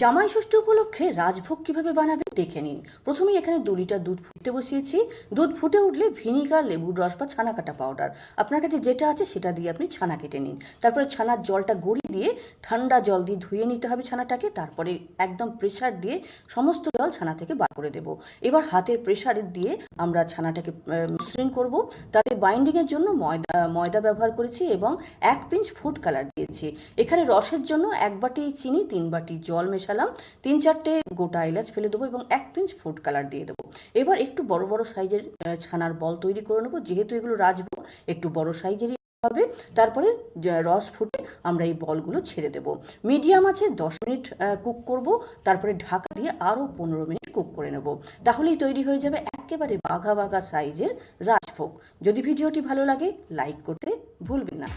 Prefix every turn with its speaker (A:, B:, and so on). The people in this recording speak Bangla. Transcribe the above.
A: জামাই ষষ্ঠী উপলক্ষে রাজভোগ কীভাবে বানাবে দেখে নিন। প্রথমেই এখানে দু লিটার দুধ ফুটতে বসিয়েছি। দুধ ফুটে উঠলে ভিনিগার, লেবুর রস বা ছানা কাটা পাউডার আপনার কাছে যেটা আছে সেটা দিয়ে আপনি ছানা কেটে নিন। তারপরে ছানার জলটা গড়িয়ে দিয়ে ঠান্ডা জল দিয়ে ধুয়ে নিতে হবে ছানাটাকে। তারপরে একদম প্রেসার দিয়ে সমস্ত জল ছানা থেকে বার করে দেব। এবার হাতের প্রেসারে দিয়ে আমরা ছানাটাকে মিশ্রণ করব। তাতে বাইন্ডিংয়ের জন্য ময়দা ময়দা ব্যবহার করেছি এবং এক পিঞ্চ ফুড কালার দিয়েছি। এখানে রসের জন্য এক বাটি চিনি, তিন বাটি জল মেশালাম তিন চারটে গোটা এলাচ ফেলে দেবো এবং এক পিঞ্চ ফুড কালার দিয়ে দেবো। এবার একটু বড় বড় সাইজের ছানার বল তৈরি করে নেব। যেহেতু এগুলো রাজবো একটু বড় সাইজেরই হবে। তারপরে রস ফুটে আমরা এই বলগুলো ছেড়ে দেব। মিডিয়াম আছে, দশ মিনিট কুক করব। তারপরে ঢাকা দিয়ে আরও পনেরো মিনিট কুক করে নেব। তাহলেই তৈরি হয়ে যাবে একেবারে বাঘা বাঘা সাইজের রাজভোগ। যদি ভিডিওটি ভালো লাগে লাইক করতে ভুলবেন না।